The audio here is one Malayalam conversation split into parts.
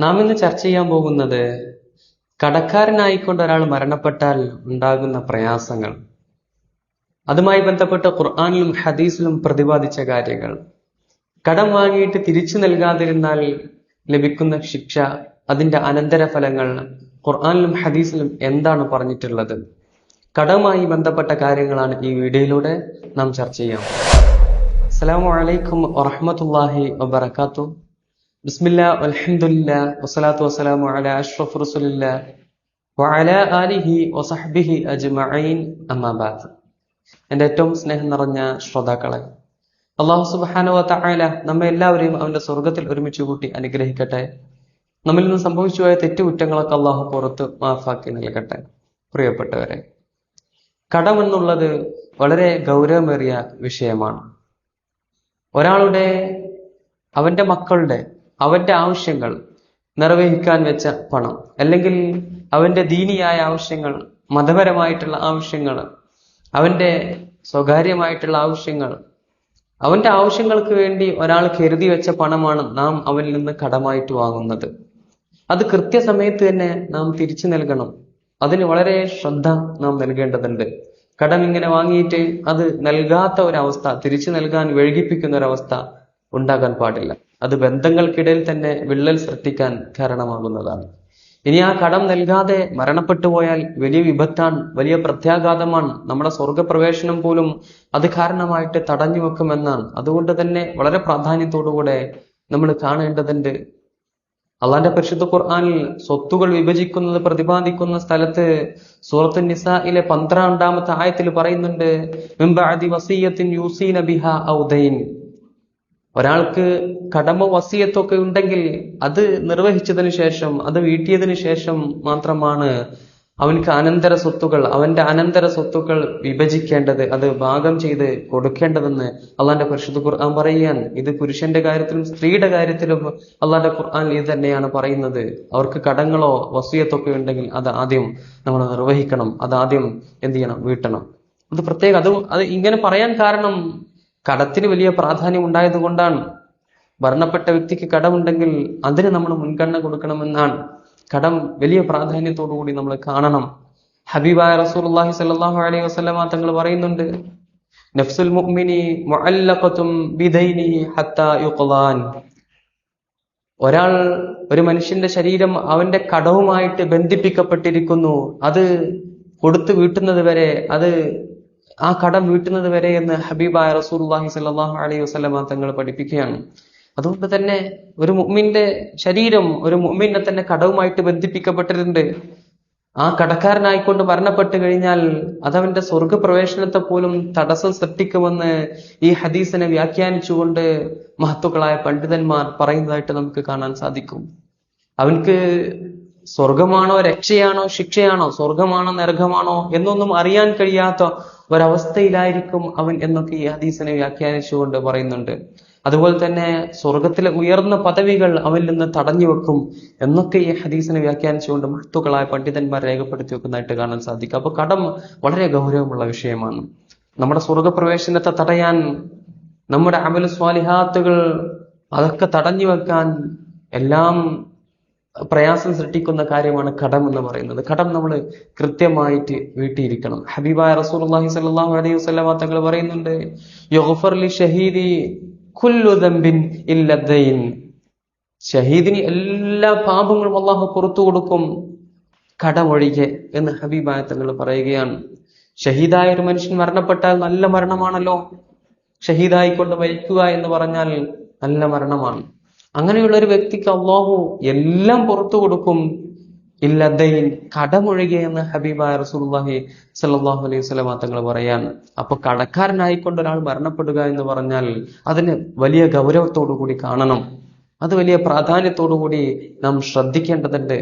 നാം ഇന്ന് ചർച്ച ചെയ്യാൻ പോകുന്നത് കടക്കാരനായിക്കൊണ്ട് ഒരാൾ മരണപ്പെട്ടാൽ ഉണ്ടാകുന്ന പ്രയാസങ്ങൾ. അതുമായി ബന്ധപ്പെട്ട് ഖുർആാനിലും ഹദീസിലും പ്രതിപാദിച്ച കാര്യങ്ങൾ. കടം വാങ്ങിയിട്ട് തിരിച്ചു നൽകാതിരുന്നാൽ ലഭിക്കുന്ന ശിക്ഷ അതിന്റെ അനന്തരഫലങ്ങൾ ഖുർആാനിലും ഹദീസിലും എന്താണ് പറഞ്ഞിട്ടുള്ളത്? കടമായി ബന്ധപ്പെട്ട കാര്യങ്ങളാണ് ഈ വീഡിയോയിലൂടെ നാം ചർച്ച ചെയ്യാം. അസ്സലാമു അലൈക്കും വറഹ്മത്തുള്ളാഹി വബറകാതുഹു. ബിസ്മില്ലാ വസ്സലാത്തു വസ്സലാമു ആലിഹി അജ്മഈൻ ഏറ്റവും സ്നേഹം നിറഞ്ഞ ശ്രോതാക്കളെ അള്ളാഹു സുബ്ഹാനഹു തായാല നമ്മെ എല്ലാവരെയും അവന്റെ സ്വർഗത്തിൽ ഒരുമിച്ച് കൂട്ടി അനുഗ്രഹിക്കട്ടെ. നമ്മിൽ നിന്ന് സംഭവിച്ചു പോയ തെറ്റുകുറ്റങ്ങളൊക്കെ അള്ളാഹു പുറത്ത് മാഫാക്കി നൽകട്ടെ. പ്രിയപ്പെട്ടവരെ കടമെന്നുള്ളത് വളരെ ഗൗരവമേറിയ വിഷയമാണ്. ഒരാളുടെ അവന്റെ മക്കളുടെ അവന്റെ ആവശ്യങ്ങൾ നിർവഹിക്കാൻ വെച്ച പണം അല്ലെങ്കിൽ അവന്റെ ദീനിയായ ആവശ്യങ്ങൾ മതപരമായിട്ടുള്ള ആവശ്യങ്ങൾ അവന്റെ സ്വകാര്യമായിട്ടുള്ള ആവശ്യങ്ങൾ അവന്റെ ആവശ്യങ്ങൾക്ക് വേണ്ടി ഒരാൾ കരുതി വെച്ച പണമാണ് നാം അവനിൽ നിന്ന് കടമായിട്ട് വാങ്ങുന്നത്. അത് കൃത്യസമയത്ത് തന്നെ നാം തിരിച്ചു നൽകണം. അതിന് വളരെ ശ്രദ്ധ നാം നൽകേണ്ടതുണ്ട്. കടം ഇങ്ങനെ വാങ്ങിയിട്ട് അത് നൽകാത്ത ഒരവസ്ഥ തിരിച്ചു നൽകാൻ വൈകിപ്പിക്കുന്ന ഒരവസ്ഥ ഉണ്ടാകാൻ പാടില്ല. അത് ബന്ധങ്ങൾക്കിടയിൽ തന്നെ വിള്ളൽ സൃഷ്ടിക്കാൻ കാരണമാകുന്നതാണ്. ഇനി ആ കടം നൽകാതെ മരണപ്പെട്ടു പോയാൽ വലിയ വിപത്താണ് വലിയ പ്രത്യാഘാതമാണ്. നമ്മുടെ സ്വർഗപ്രവേശനം പോലും അത് കാരണമായിട്ട് തടഞ്ഞു വെക്കുമെന്നാണ്. അതുകൊണ്ട് തന്നെ വളരെ പ്രാധാന്യത്തോടുകൂടെ നമ്മൾ കാണേണ്ടതുണ്ട്. അള്ളാന്റെ പരിശുദ്ധ ഖുർആാനിൽ സ്വത്തുകൾ വിഭജിക്കുന്നത് പ്രതിപാദിക്കുന്ന സ്ഥലത്ത് സൂറത്ത് നിസയിലെ പന്ത്രണ്ടാമത്തെ ആയത്തിൽ പറയുന്നുണ്ട് ഒരാൾക്ക് കടമ വസിയത്തൊക്കെ ഉണ്ടെങ്കിൽ അത് നിർവഹിച്ചതിന് ശേഷം അത് വീട്ടിയതിന് ശേഷം മാത്രമാണ് അവൻക്ക് അനന്തര സ്വത്തുകൾ അവന്റെ അനന്തര സ്വത്തുക്കൾ വിഭജിക്കേണ്ടത് അത് ഭാഗം ചെയ്ത് കൊടുക്കേണ്ടതെന്ന് അള്ളാന്റെ പരിശുദ്ധ ഖുർആൻ പറയുകയാണ്. ഇത് പുരുഷന്റെ കാര്യത്തിലും സ്ത്രീയുടെ കാര്യത്തിലും അള്ളാന്റെ ഖുർആൻ ഇത് തന്നെയാണ് പറയുന്നത്. അവർക്ക് കടങ്ങളോ വസ്തുയത്തൊക്കെ ഉണ്ടെങ്കിൽ അത് ആദ്യം നമ്മൾ നിർവഹിക്കണം അത് ആദ്യം എന്ത് ചെയ്യണം വീട്ടണം. അത് പ്രത്യേകം അത് അത് ഇങ്ങനെ പറയാൻ കാരണം കടത്തിന് വലിയ പ്രാധാന്യം ഉണ്ടായതുകൊണ്ടാണ് മരണപ്പെട്ട വ്യക്തിക്ക് കടമുണ്ടെങ്കിൽ അതിന് നമ്മൾ മുൻഗണന കൊടുക്കണമെന്നാണ്. കടം വലിയ പ്രാധാന്യത്തോടു കൂടി നമ്മൾ കാണണം. ഹബീബായ റസൂലുള്ളാഹി സ്വല്ലല്ലാഹു അലൈഹി വസല്ലമ തങ്ങൾ പറയുന്നുണ്ട് നഫ്സുൽ മുഅ്മിനി മുഅല്ലഖതും ഹത്താ യുഖ്ലാൻ. ഒരാൾ ഒരു മനുഷ്യന്റെ ശരീരം അവന്റെ കടവുമായിട്ട് ബന്ധിപ്പിക്കപ്പെട്ടിരിക്കുന്നു. അത് കൊടുത്തു വീട്ടുന്നത് വരെ അത് ആ കടം വീട്ടുന്നത് വരെ എന്ന് ഹബീബായ റസൂലുള്ളാഹി സ്വല്ലല്ലാഹു അലൈഹി വസ്ലമ തങ്ങൾ പഠിപ്പിക്കുകയാണ്. അതുകൊണ്ട് തന്നെ ഒരു മുമ്മിന്റെ ശരീരം ഒരു മുഅ്മിനെ തന്നെ കടവുമായിട്ട് ബന്ധിപ്പിക്കപ്പെട്ടിട്ടുണ്ട്. ആ കടക്കാരനായിക്കൊണ്ട് മരണപ്പെട്ടു കഴിഞ്ഞാൽ അതവന്റെ സ്വർഗപ്രവേശനത്തെ പോലും തടസ്സം സൃഷ്ടിക്കുമെന്ന് ഈ ഹദീസിനെ വ്യാഖ്യാനിച്ചുകൊണ്ട് മഹത്തുക്കളായ പണ്ഡിതന്മാർ പറയുന്നതായിട്ട് നമുക്ക് കാണാൻ സാധിക്കും. അവൻക്ക് സ്വർഗമാണോ രക്ഷയാണോ ശിക്ഷയാണോ സ്വർഗമാണോ നരകമാണോ എന്നൊന്നും അറിയാൻ കഴിയാത്ത ഒരവസ്ഥയിലായിരിക്കും അവൻ എന്നൊക്കെ ഈ ഹദീസിനെ വ്യാഖ്യാനിച്ചുകൊണ്ട് പറയുന്നുണ്ട്. അതുപോലെ തന്നെ സ്വർഗത്തിലെ ഉയർന്ന പദവികൾ അവനിൽ നിന്ന് തടഞ്ഞു വെക്കും എന്നൊക്കെ ഈ ഹദീസിനെ വ്യാഖ്യാനിച്ചുകൊണ്ട് മഹത്തുക്കളായ പണ്ഡിതന്മാർ രേഖപ്പെടുത്തി വെക്കുന്നതായിട്ട് കാണാൻ സാധിക്കും. അപ്പൊ കടം വളരെ ഗൗരവമുള്ള വിഷയമാണ്. നമ്മുടെ സ്വർഗപ്രവേശനത്തെ തടയാൻ നമ്മുടെ അമൽ സ്വാലിഹാത്തുകൾ അതൊക്കെ തടഞ്ഞു വെക്കാൻ എല്ലാം പ്രയാസം സൃഷ്ടിക്കുന്ന കാര്യമാണ് കടം എന്ന് പറയുന്നത്. കടം നമ്മൾ കൃത്യമായിട്ട് വീട്ടിയിരിക്കണം. ഹബീബായ റസൂലുള്ളാഹി സ്വല്ലല്ലാഹു അലൈഹി വസ്ലാ തങ്ങൾ പറയുന്നുണ്ട് യുഗ്ഫർ ലി ഷഹീദി കുല്ലു ദംബിൻ ഇല്ല ഷഹീദിന് എല്ലാ പാപങ്ങളും അള്ളാഹു പുറത്തു കൊടുക്കും. കടമൊഴികെ എന്ന് ഹബീബായ തങ്ങൾ പറയുകയാണ്. ഷഹീദായ ഒരു മനുഷ്യൻ മരണപ്പെട്ടാൽ നല്ല മരണമാണല്ലോ. ഷഹീദായിക്കൊണ്ട് മരിക്കുക എന്ന് പറഞ്ഞാൽ നല്ല മരണമാണ്. അങ്ങനെയുള്ള ഒരു വ്യക്തിക്ക് അള്ളാഹു എല്ലാം പുറത്തു കൊടുക്കും. ഇല്ലദൈൻ കടമൊഴികെ എന്ന് ഹബീബായ റസൂല്ലാഹി സല്ലാഹു അലൈഹി വസല്ലം തങ്ങൾ പറയാണ്. അപ്പൊ കടക്കാരനായിക്കൊണ്ട് ഒരാൾ മരണപ്പെടുക എന്ന് പറഞ്ഞാൽ അതിന് വലിയ ഗൗരവത്തോടു കൂടി കാണണം. അത് വലിയ പ്രാധാന്യത്തോടു കൂടി നാം ശ്രദ്ധിക്കേണ്ടതുണ്ട്.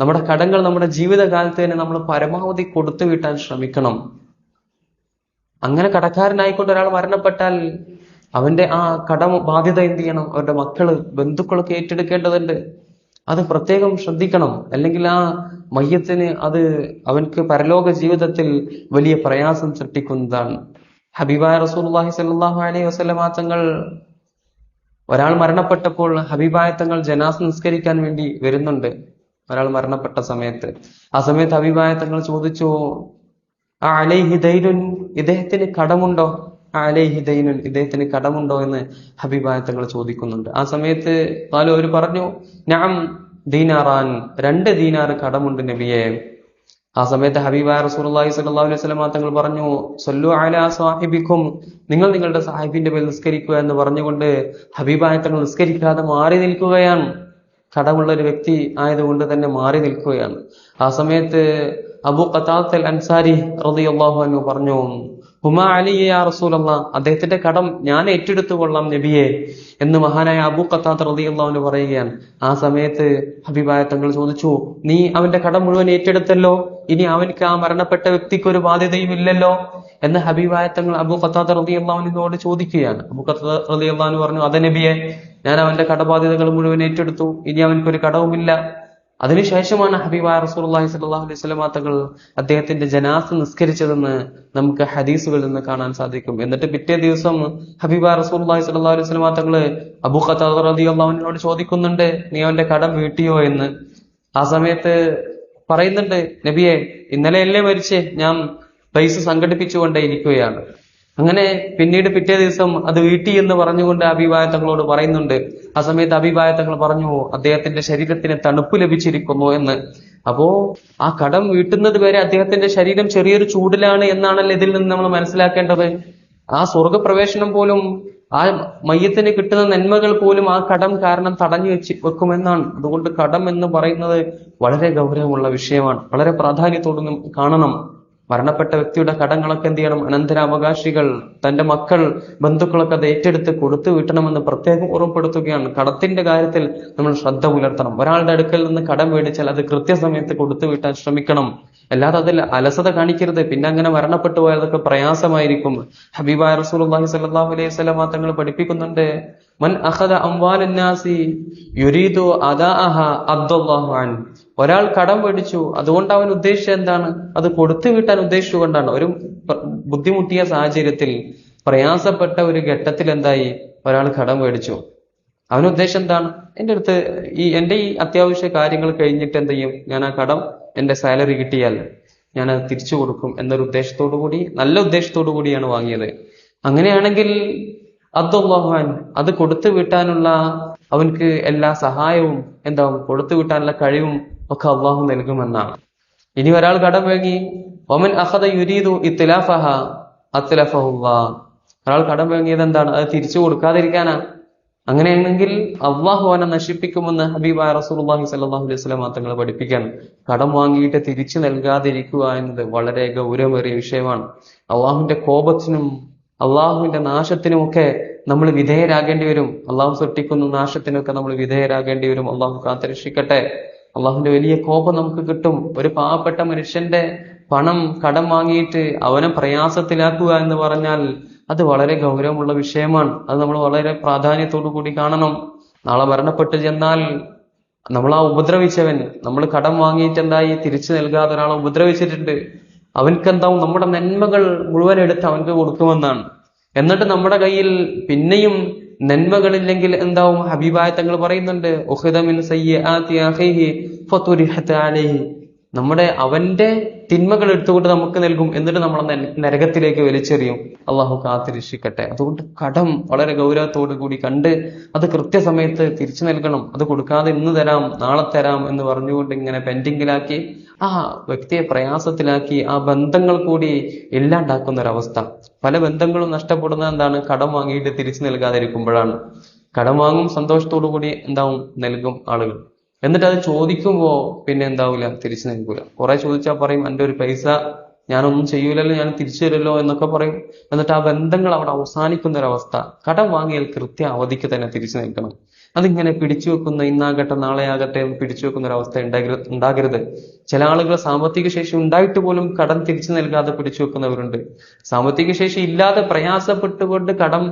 നമ്മുടെ കടങ്ങൾ നമ്മുടെ ജീവിതകാലത്ത് തന്നെ നമ്മൾ പരമാവധി കൊടുത്തു വീട്ടാൻ ശ്രമിക്കണം. അങ്ങനെ കടക്കാരനായിക്കൊണ്ട് ഒരാൾ മരണപ്പെട്ടാൽ അവന്റെ ആ കടമ ബാധ്യത എന്ത് ചെയ്യണം? അവരുടെ മക്കൾ ബന്ധുക്കളൊക്കെ ഏറ്റെടുക്കേണ്ടതുണ്ട്. അത് പ്രത്യേകം ശ്രദ്ധിക്കണം. അല്ലെങ്കിൽ ആ മയ്യത്തിന് അത് അവൻക്ക് പരലോക ജീവിതത്തിൽ വലിയ പ്രയാസം സൃഷ്ടിക്കുന്നതാണ്. ഹബീബായ റസൂലുള്ളാഹി സ്വല്ലല്ലാഹു അലൈഹി വസല്ലമ തങ്ങൾ ഒരാൾ മരണപ്പെട്ടപ്പോൾ ഹബീബായ തങ്ങൾ ജനാസ് നിസ്കരിക്കാൻ വേണ്ടി വരുന്നുണ്ട്. ഒരാൾ മരണപ്പെട്ട സമയത്ത്. ആ സമയത്ത് ഹബീബായ തങ്ങൾ ചോദിച്ചു ആ അലൈഹി ദൈനുൻ ഇദ്ദേഹത്തിന് കടമുണ്ടോ? അലൈഹി ദൈനുൻ ഇദ്ദേഹത്തിന് കടമുണ്ടോ എന്ന് ഹബീബായത്തങ്ങൾ ചോദിക്കുന്നുണ്ട്. ആ സമയത്ത് പാലു അവർ പറഞ്ഞു ഞാൻ ദീനാറാൻ രണ്ട് ദീനാർ കടമുണ്ട് നബിയെ. ആ സമയത്ത് ഹബീബായ റസൂലുള്ളാഹി സ്വല്ലല്ലാഹു അലൈഹി വസല്ലം തങ്ങൾ പറഞ്ഞു സൊല്ലു അലാ സാഹിബിക്കും നിങ്ങൾ നിങ്ങളുടെ സാഹിബിന്റെ മേൽ നിസ്കരിക്കുക എന്ന് പറഞ്ഞുകൊണ്ട് ഹബീബായ തങ്ങൾ നിസ്കരിക്കാതെ മാറി നിൽക്കുകയാണ്. കടമുള്ള ഒരു വ്യക്തി ആയതുകൊണ്ട് തന്നെ മാറി നിൽക്കുകയാണ്. ആ സമയത്ത് അബു ഖതാത്തൽ അൻസാരി റളിയല്ലാഹു അൻഹു പറഞ്ഞു ഹുമാ അലി യാ റസൂലല്ലാ അദ്ദേഹത്തിന്റെ കടം ഞാൻ ഏറ്റെടുത്തു കൊള്ളാം നബിയെ എന്ന് മഹാനായ അബു ഖത്താത്ത് അൻഹു പറയുകയാണ്. ആ സമയത്ത് ഹബീബായ തങ്ങൾ ചോദിച്ചു നീ അവന്റെ കടം മുഴുവൻ ഏറ്റെടുത്തല്ലോ? ഇനി അവൻക്ക് ആ മരണപ്പെട്ട വ്യക്തിക്ക് ഒരു ബാധ്യതയും ഇല്ലല്ലോ? എന്ന് ഹബീബായ തങ്ങൾ അബു ഖത്താത്ത് റളിയല്ലാഹുവിനോട് ചോദിക്കുകയാണ്. അബു ഖത്താത്ത് റളിയല്ലാഹു പറഞ്ഞു അതെ നബിയെ ഞാൻ അവന്റെ കടബാധ്യതകൾ മുഴുവൻ ഏറ്റെടുത്തു. ഇനി അവൻക്കൊരു കടവുമില്ല. അതിനുശേഷമാണ് ഹബീബ റസൂലുള്ളാഹി സ്വല്ലല്ലാഹു അലൈഹി തങ്ങൾ അദ്ദേഹത്തിന്റെ ജനാസ് നിസ്കരിച്ചതെന്ന് നമുക്ക് ഹദീസുകളിൽ നിന്ന് കാണാൻ സാധിക്കും. എന്നിട്ട് പിറ്റേ ദിവസം ഹബീബ റസൂലുള്ളാഹി സ്വല്ലല്ലാഹു അലൈഹി വസല്ലം അബു അൻഹുവിനോട് ചോദിക്കുന്നുണ്ട് നീ അവന്റെ കടം വീട്ടിയോ? എന്ന്. ആ സമയത്ത് പറയുന്നുണ്ട് നബിയെ ഇന്നലെയല്ലേ മരിച്ചേ ഞാൻ പൈസ സംഘടിപ്പിച്ചുകൊണ്ടേ ഇരിക്കുകയാണ്. അങ്ങനെ പിന്നീട് പിറ്റേ ദിവസം അത് വീട്ടി എന്ന് പറഞ്ഞുകൊണ്ട് അഭിപ്രായ തങ്ങളോട് പറയുന്നുണ്ട്. ആ സമയത്ത് അഭിപ്രായ പറഞ്ഞു അദ്ദേഹത്തിന്റെ ശരീരത്തിന് തണുപ്പ് ലഭിച്ചിരിക്കുന്നു എന്ന്. അപ്പോ ആ കടം വീട്ടുന്നത് വരെ അദ്ദേഹത്തിന്റെ ശരീരം ചെറിയൊരു ചൂടിലാണ് എന്നാണല്ലോ ഇതിൽ നിന്ന് നമ്മൾ മനസ്സിലാക്കേണ്ടത്? ആ സ്വർഗപ്രവേശനം പോലും ആ മയ്യത്തിന് കിട്ടുന്ന നന്മകൾ പോലും ആ കടം കാരണം തടഞ്ഞു വെച്ച് വെക്കുമെന്നാണ്. അതുകൊണ്ട് കടം എന്ന് പറയുന്നത് വളരെ ഗൗരവമുള്ള വിഷയമാണ്. വളരെ പ്രാധാന്യത്തോടൊന്നും കാണണം. മരണപ്പെട്ട വ്യക്തിയുടെ കടങ്ങളൊക്കെ എന്ത് ചെയ്യണം? അനന്തരാവകാശികൾ തന്റെ മക്കൾ ബന്ധുക്കളൊക്കെ അത് ഏറ്റെടുത്ത് കൊടുത്തു വിട്ടണമെന്ന് പ്രത്യേകം ഓർമ്മപ്പെടുത്തുകയാണ് കടത്തിന്റെ കാര്യത്തിൽ നമ്മൾ ശ്രദ്ധ പുലർത്തണം. ഒരാളുടെ അടുക്കൽ നിന്ന് കടം മേടിച്ചാൽ അത് കൃത്യസമയത്ത് കൊടുത്തു വിട്ടാൻ ശ്രമിക്കണം. അല്ലാതെ അതിൽ അലസത കാണിക്കരുത്. പിന്നെ അങ്ങനെ മരണപ്പെട്ടു പോയതൊക്കെ പ്രയാസമായിരിക്കും. ഹബീബ റസൂൽ അള്ളാഹി സല്ലാഹു അലൈഹി വസല്ലം തങ്ങൾ പഠിപ്പിക്കുന്നുണ്ട്. മൻ അൻ. ഒരാൾ കടം മേടിച്ചു. അതുകൊണ്ട് അവൻ ഉദ്ദേശിച്ചത് എന്താണ്? അത് കൊടുത്തു വീട്ടാൻ ഉദ്ദേശിച്ചുകൊണ്ടാണ്. ഒരു ബുദ്ധിമുട്ടിയ സാഹചര്യത്തിൽ പ്രയാസപ്പെട്ട ഒരു ഘട്ടത്തിൽ എന്തായി? ഒരാൾ കടം മേടിച്ചു. അവൻ ഉദ്ദേശം എന്താണ്? എന്റെ അടുത്ത് ഈ എന്റെ ഈ അത്യാവശ്യ കാര്യങ്ങൾ കഴിഞ്ഞിട്ട് എന്ത് ചെയ്യും? ഞാൻ ആ കടം എന്റെ സാലറി കിട്ടിയാൽ ഞാൻ അത് തിരിച്ചു കൊടുക്കും എന്നൊരു ഉദ്ദേശത്തോടു കൂടി നല്ല ഉദ്ദേശത്തോടു കൂടിയാണ് വാങ്ങിയത്. അങ്ങനെയാണെങ്കിൽ അബ്ദുല്ലാഹുൻ അത് കൊടുത്തു വിട്ടാനുള്ള അവൻക്ക് എല്ലാ സഹായവും എന്താവും കൊടുത്തു വിട്ടാനുള്ള കഴിവും ഒക്കെ അള്ളാഹു നൽകുമെന്നാണ്. ഇനി ഒരാൾ കടം വാങ്ങി ഒമൻ അഹദ യുരീദു ഇത്തലാഫഹ അത്തലഫഹുല്ലാ ഒരാൾ കടം വാങ്ങിയത് എന്താണ്? അത് തിരിച്ചു കൊടുക്കാതിരിക്കാനാ. അങ്ങനെയാണെങ്കിൽ അള്ളാഹു അവനെ നശിപ്പിക്കുമെന്ന് ഹബീബ് റസൂലുള്ളാഹി സല്ലാഹു അലൈഹി വസല്ലം തങ്ങൾ പഠിപ്പിക്കാൻ കടം വാങ്ങിയിട്ട് തിരിച്ചു നൽകാതിരിക്കുക എന്നത് വളരെ ഗൗരവമേറിയ വിഷയമാണ്. അള്ളാഹുവിന്റെ കോപത്തിനും അള്ളാഹുവിന്റെ നാശത്തിനുമൊക്കെ നമ്മൾ വിധേയരാകേണ്ടി വരും. അള്ളാഹു സൃഷ്ടിക്കുന്ന നാശത്തിനൊക്കെ നമ്മൾ വിധേയരാകേണ്ടി വരും. അള്ളാഹു കാത്തരക്ഷിക്കട്ടെ. അള്ളാഹുവിന്റെ വലിയ കോപം നമുക്ക് കിട്ടും. ഒരു പാവപ്പെട്ട മനുഷ്യന്റെ പണം കടം വാങ്ങിയിട്ട് അവനെ പ്രയാസത്തിലാക്കുക എന്ന് പറഞ്ഞാൽ അത് വളരെ ഗൗരവമുള്ള വിഷയമാണ്. അത് നമ്മൾ വളരെ പ്രാധാന്യത്തോടു കൂടി കാണണം. നാളെ മരണപ്പെട്ട് ചെന്നാൽ നമ്മൾ ആ ഉപദ്രവിച്ചവൻ നമ്മൾ കടം വാങ്ങിയിട്ട് എന്തായി തിരിച്ചു നൽകാതെ ഒരാളെ ഉപദ്രവിച്ചിട്ടുണ്ട്. അവൻക്ക് എന്താവും നമ്മുടെ നന്മകൾ മുഴുവൻ എടുത്ത് അവൻക്ക് കൊടുക്കുമെന്നാണ്. എന്നിട്ട് നമ്മുടെ കയ്യിൽ പിന്നെയും നന്മകളില്ലെങ്കിൽ എന്താവും? ഹബീബായ തങ്ങൾ പറയുന്നുണ്ട് നമ്മുടെ അവന്റെ തിന്മകൾ എടുത്തുകൊണ്ട് നമുക്ക് നൽകും എന്നിട്ട് നമ്മളെ നരകത്തിലേക്ക് വലിച്ചെറിയും. അള്ളാഹു കാത്തിരക്ഷിക്കട്ടെ. അതുകൊണ്ട് കടം വളരെ ഗൗരവത്തോടു കൂടി കണ്ട് അത് കൃത്യസമയത്ത് തിരിച്ചു നൽകണം. അത് കൊടുക്കാതെ ഇന്ന് തരാം നാളെ തരാം എന്ന് പറഞ്ഞുകൊണ്ട് ഇങ്ങനെ പെൻഡിങ്ങിലാക്കി ആ വ്യക്തിയെ പ്രയാസത്തിലാക്കി ആ ബന്ധങ്ങൾ കൂടി ഇല്ലാണ്ടാക്കുന്ന ഒരവസ്ഥ പല ബന്ധങ്ങളും നഷ്ടപ്പെടുന്ന എന്താണ്? കടം വാങ്ങിയിട്ട് തിരിച്ചു നൽകാതിരിക്കുമ്പോഴാണ്. കടം വാങ്ങും സന്തോഷത്തോടു കൂടി എന്താവും? നൽകും ആളുകൾ. എന്നിട്ട് അത് ചോദിക്കുമ്പോ പിന്നെ എന്താവില്ല തിരിച്ചു നൽകൂല. കുറെ ചോദിച്ചാൽ പറയും എന്റെ ഒരു പൈസ ഞാനൊന്നും ചെയ്യൂലല്ലോ ഞാൻ തിരിച്ചു തരുമല്ലോ എന്നൊക്കെ പറയും. എന്നിട്ട് ആ ബന്ധങ്ങൾ അവിടെ അവസാനിക്കുന്ന ഒരവസ്ഥ കടം വാങ്ങിയാൽ കൃത്യ അവധിക്ക് തന്നെ തിരിച്ചു നൽകണം. അതിങ്ങനെ പിടിച്ചു വെക്കുന്ന ഇന്നാകട്ടെ നാളെ ആകട്ടെ എന്ന് പിടിച്ചു വെക്കുന്ന ഒരു അവസ്ഥ ഉണ്ടാകരുത്. ഉണ്ടാകരുത് ചില ആളുകൾ സാമ്പത്തിക ശേഷി ഉണ്ടായിട്ട് പോലും കടം തിരിച്ചു നൽകാതെ പിടിച്ചു വെക്കുന്നവരുണ്ട്. സാമ്പത്തിക ശേഷി ഇല്ലാതെ പ്രയാസപ്പെട്ടുകൊണ്ട് കടം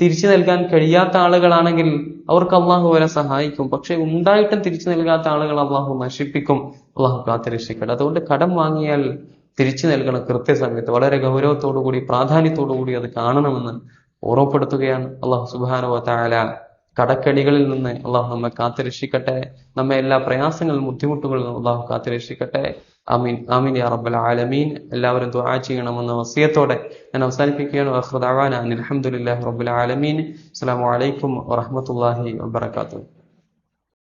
തിരിച്ചു നൽകാൻ കഴിയാത്ത ആളുകളാണെങ്കിൽ അവർക്ക് അള്ളാഹു വരെ സഹായിക്കും. പക്ഷെ ഉണ്ടായിട്ടും തിരിച്ചു നൽകാത്ത ആളുകൾ അള്ളാഹു നശിപ്പിക്കും. അള്ളാഹു കാത്തിരക്ഷിക്കട്ടെ അതുകൊണ്ട് കടം വാങ്ങിയാൽ തിരിച്ചു നൽകണം കൃത്യസമയത്ത്. വളരെ ഗൗരവത്തോടു കൂടി പ്രാധാന്യത്തോടു കൂടി അത് കാണണമെന്ന് ഓർമ്മപ്പെടുത്തുകയാണ് അള്ളാഹു സുബാനുവ താല കടക്കടികളിൽ നിന്ന് അള്ളാഹു നമ്മെ കാത്തുരക്ഷിക്കട്ടെ. നമ്മെ എല്ലാ പ്രയാസങ്ങളും ബുദ്ധിമുട്ടുകളിൽ നിന്ന് അള്ളാഹു കാത്തുരക്ഷിക്കട്ടെ. ആമീൻ. ആമീൻ യാ റബ്ബൽ ആലമീൻ. എല്ലാവരും ദുആ ചെയ്യണമെന്ന വസിയത്തോടെ ഞാൻ അവസാനിപ്പിക്കുകയാണ്. അൽഹംദുലില്ലാഹി റബ്ബിൽ ആലമീൻ. അസ്സലാമു അലൈക്കും വറഹ്മത്തുള്ളാഹി വബറകാതുഹു.